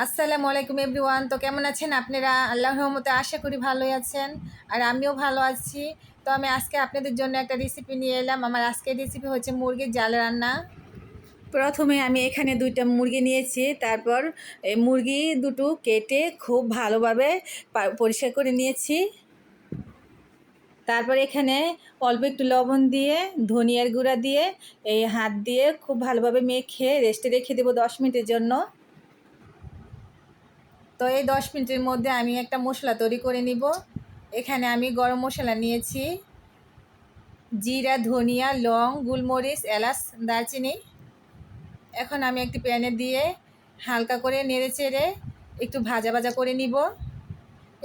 আসসালামু আলাইকুম এভরিওয়ান। তো কেমন আছেন আপনারা? আল্লাহর রহমতে আশা করি ভালোই আছেন। আর আমিও ভালো আছি। তো আমি আজকে আপনাদের জন্য একটা রেসিপি নিয়ে এলাম। আমার আজকের রেসিপি হচ্ছে মুরগির জাল রান্না। প্রথমে আমি এখানে দুইটা মুরগি নিয়েছি। তারপর এই মুরগি দুটো কেটে খুব ভালোভাবে পরিষ্কার করে নিয়েছি। তারপর এখানে অল্প একটু লবণ দিয়ে, ধনিয়ার গুঁড়া দিয়ে, এই হাত দিয়ে খুব ভালোভাবে মেখে রেস্টে রেখে দেবো দশ মিনিটের জন্য। তো এই দশ মিনিটের মধ্যে আমি একটা মশলা তৈরি করে নিব। এখানে আমি গরম মশলা নিয়েছি। জিরা, ধনিয়া, লং, গুলমরিচ, এলাচ, দারচিনি। এখন আমি একটি প্যানে দিয়ে হালকা করে নেড়ে চেড়ে একটু ভাজা ভাজা করে নিব।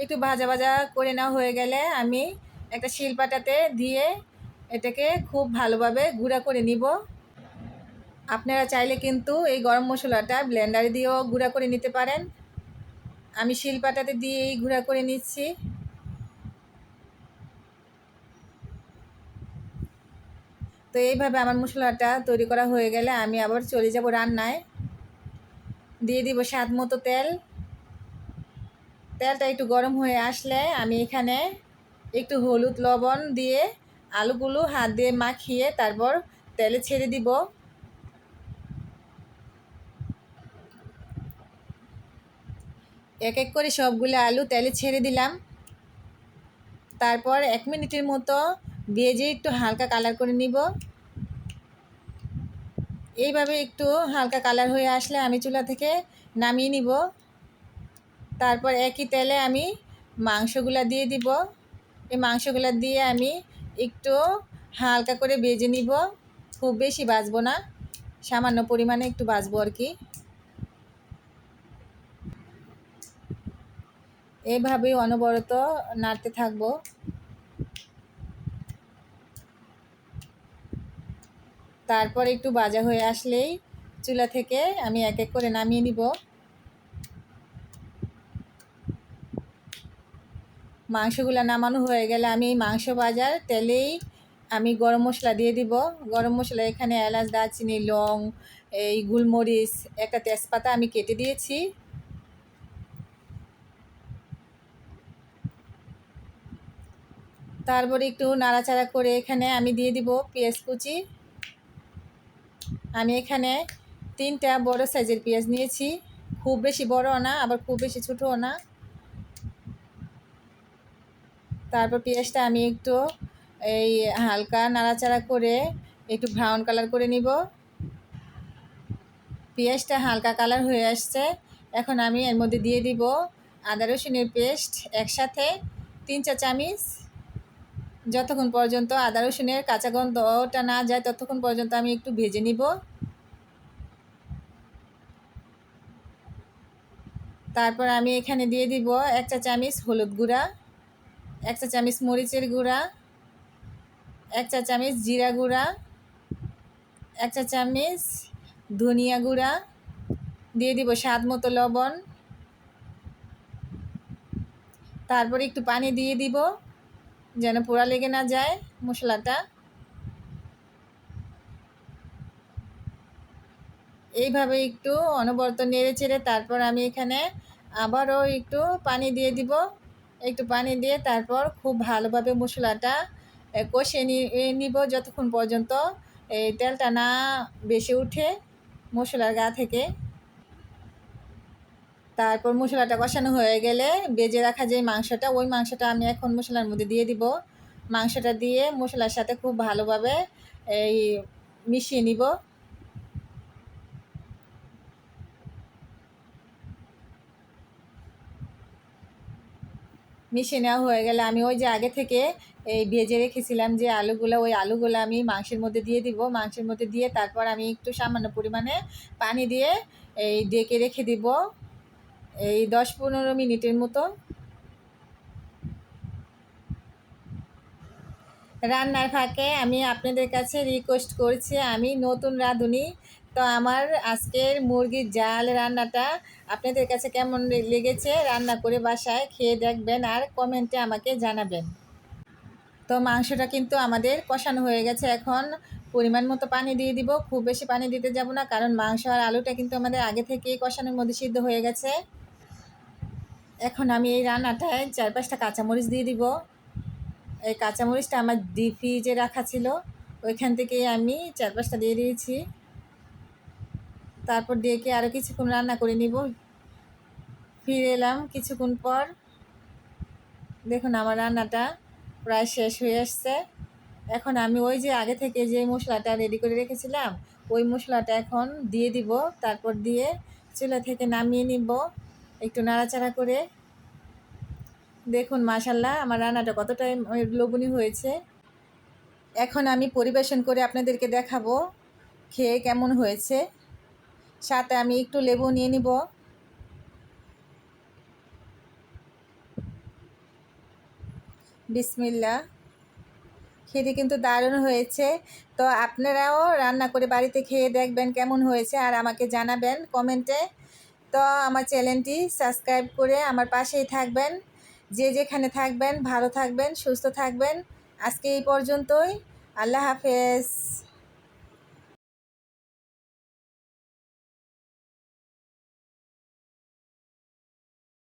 একটু ভাজা ভাজা করে নেওয়া হয়ে গেলে আমি একটা শিলপাটাতে দিয়ে এটাকে খুব ভালোভাবে গুঁড়া করে নিব। আপনারা চাইলে কিন্তু এই গরম মশলাটা ব্লেন্ডারে দিয়েও গুঁড়া করে নিতে পারেন। আমি শিলপাটাতে দিয়ে এই গুঁড়া করে নিচ্ছি। তো এইভাবে আমার মশলাটা তৈরি করা হয়ে গেলে আমি আবার চলে যাব রান্নায়। দিয়ে দিব স্বাদ মতো তেল। তেলটা একটু গরম হয়ে আসলে আমি এখানে একটু হলুদ লবণ দিয়ে আলুগুলো হাত দিয়ে মাখিয়ে তারপর তেলে ছেড়ে দিব। এক এক করে সবগুলো আলু তেলে ছেড়ে দিলাম। তারপর এক মিনিটের মতো ভেজে একটু হালকা কালার করে নিব। এইভাবে একটু হালকা কালার হয়ে আসলে আমি চুলা থেকে নামিয়ে নিব। তারপর একই তেলে আমি মাংসগুলা দিয়ে দিব। এই মাংসগুলা দিয়ে আমি একটু হালকা করে ভেজে নিব। খুব বেশি বাজবো না, সামান্য পরিমাণে একটু বাজবো আর কি। এভাবেই অনবরত নাড়তে থাকব। তারপর একটু বাজা হয়ে আসলেই চুলা থেকে আমি এক এক করে নামিয়ে নিব। মাংসগুলো নামানো হয়ে গেলে আমি মাংস বাজার তেলেই আমি গরম মশলা দিয়ে দিব। গরম মশলা এখানে এলাচ, দারচিনি, লং, এই গুলমরিচ, একটা তেজপাতা আমি কেটে দিয়েছি। তারপরে একটু নাড়াচাড়া করে এখানে আমি দিয়ে দিব পেঁয়াজ কুচি। আমি এখানে তিনটা বড় সাইজের পেঁয়াজ নিয়েছি। খুব বেশি বড়ও না, আবার খুব বেশি ছোটও না। তারপর পেঁয়াজটা আমি একটু এই হালকা নাড়াচাড়া করে একটু ব্রাউন কালার করে নিব। পেঁয়াজটা হালকা কালার হয়ে আসছে। এখন আমি এর মধ্যে দিয়ে দিব আদা রসুনের পেস্ট একসাথে তিন চা চামিচ। যতক্ষণ পর্যন্ত আদা রসুনের কাঁচা গন্ধটা না যায়, ততক্ষণ পর্যন্ত আমি একটু ভেজে নিব। তারপর আমি এখানে দিয়ে দিব এক চা চামিচ হলুদ গুঁড়া, এক চা চামিচ মরিচের গুঁড়া, এক চা চামিচ জিরা গুঁড়া, এক চা চামিচ ধনিয়া গুঁড়া, দিয়ে দিব স্বাদ মতো লবণ। তারপরে একটু পানি দিয়ে দিব। যেন পোড়া লেগে না যায় মশলাটা। এইভাবে একটু অনবরত নেড়ে চেড়ে তারপর আমি এখানে আবারও একটু পানি দিয়ে দিব। একটু পানি দিয়ে তারপর খুব ভালোভাবে মশলাটা কষে নিব যতক্ষণ পর্যন্ত, এই তেলটা না বেশি উঠে মশলার গা থেকে। তারপর মশলাটা কষানো হয়ে গেলে বেজে রাখা যে মাংসটা, ওই মাংসটা আমি এখন মশলার মধ্যে দিয়ে দিব। মাংসটা দিয়ে মশলার সাথে খুব ভালোভাবে এই মিশিয়ে নিব। মিশিয়ে নেওয়া হয়ে গেলে আমি ওই যে আগে থেকে এই ভেজে রেখেছিলাম যে আলুগুলো, ওই আলুগুলো আমি মাংসের মধ্যে দিয়ে দিব। মাংসের মধ্যে দিয়ে তারপর আমি একটু সামান্য পরিমাণে পানি দিয়ে এই ডেকে রেখে দিব। এই দশ পনেরো মিনিটের মতো রান্নার ফাঁকে আমি আপনাদের কাছে রিকোয়েস্ট করছি, আমি নতুন রাঁধুনি, তো আমার আজকের মুরগির জাল রান্নাটা আপনাদের কাছে কেমন লেগেছে রান্না করে বাসায় খেয়ে দেখবেন আর কমেন্টে আমাকে জানাবেন। তো মাংসটা কিন্তু আমাদের কষানো হয়ে গেছে, এখন পরিমাণ মতো পানি দিয়ে দিব, খুব বেশি পানি দিতে যাব না, কারণ মাংস আর আলুটা কিন্তু আমাদের আগে থেকেই কষানোর মধ্যে সিদ্ধ হয়ে গেছে। এখন আমি এই রান্নাটায় চার পাঁচটা কাঁচামরিচ দিয়ে দিব। এই কাঁচামরিচটা আমার ডিপ ফ্রিজে রাখা ছিল। ওইখান থেকেই আমি চার পাঁচটা দিয়ে দিয়েছি। তারপর ডেকে আরও কিছুক্ষণ রান্না করে নিব। ফিরে এলাম কিছুক্ষণ পর। দেখুন আমার রান্নাটা প্রায় শেষ হয়ে আসছে। এখন আমি ওই যে আগে থেকে যে মশলাটা রেডি করে রেখেছিলাম, ওই মশলাটা এখন দিয়ে দিব। তারপর দিয়ে চুলা থেকে নামিয়ে নিব। একটু নাড়াচাড়া করে। দেখুন মাশাল্লাহ আমার রান্নাটা কতটাই লোভনীয় হয়েছে। এখন আমি পরিবেশন করে আপনাদেরকে দেখাবো খেয়ে কেমন হয়েছে। সাথে আমি একটু লেবু নিয়ে নিব। বিসমিল্লা খেতে কিন্তু দারুণ হয়েছে। তো আপনারাও রান্না করে বাড়িতে খেয়ে দেখবেন কেমন হয়েছে আর আমাকে জানাবেন কমেন্টে। তো আমার চ্যানেলটি সাবস্ক্রাইব করে আমার পাশেই থাকবেন। যে যেখানে থাকবেন, ভালো থাকবেন, সুস্থ থাকবেন। আজকে এই পর্যন্তই। আল্লাহ হাফেজ।